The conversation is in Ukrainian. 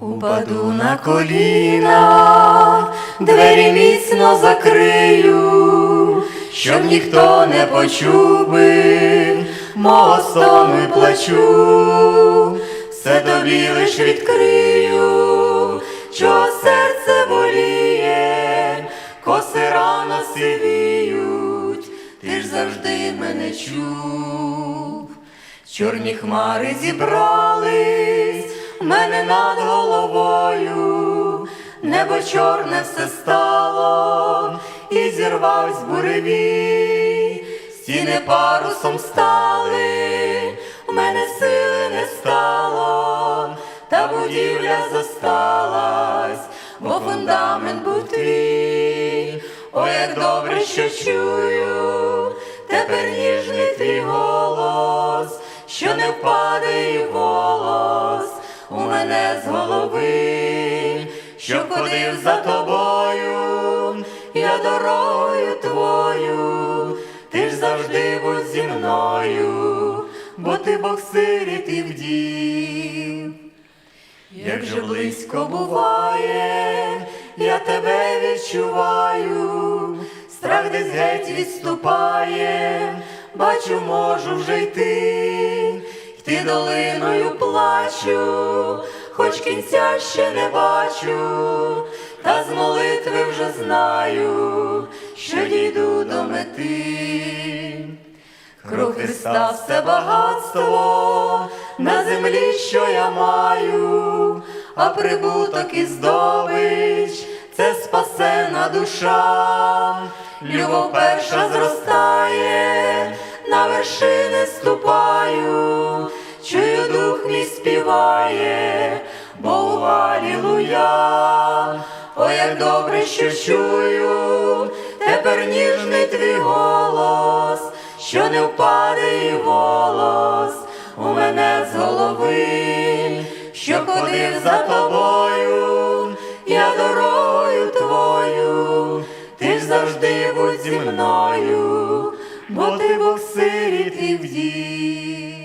Упаду на коліна, двері міцно закрию, щоб ніхто не почув мого стону й плачу, все тобі лиш відкрию, чого серце боліє, коси рано сивіють, ти ж завжди мене чув. Чорні хмари зібрались в мене над головою, небо чорне все стало і зірвавсь буревій, стіни парусом стали, в мене сили не стало, та будівля зосталась, бо фундамент був твій. Ой, як добре, що чую, тепер ніжний твій голос, що не у мене з голови, що ходив за тобою, я дорогою твою, ти ж завжди будь зі мною, бо ти Бог сиріт і вдів. Як же близько буває, я тебе відчуваю, страх десь геть відступає, бачу, можу вже йти, йти долиною плачу, хоч кінця ще не бачу, та з молитви вже знаю, що дійду до мети. Христа все багатство на землі, що я маю, а прибуток і здобич це спасена душа, любов перша зростає, співає, Богу Алілуя. Ой, як добре, що чую, тепер ніжний твій голос, що не впаде і голос у мене з голови, що ходив за тобою, я дорогою твою, ти ж завжди будь зі мною, бо ти Бог сиріт і вдів.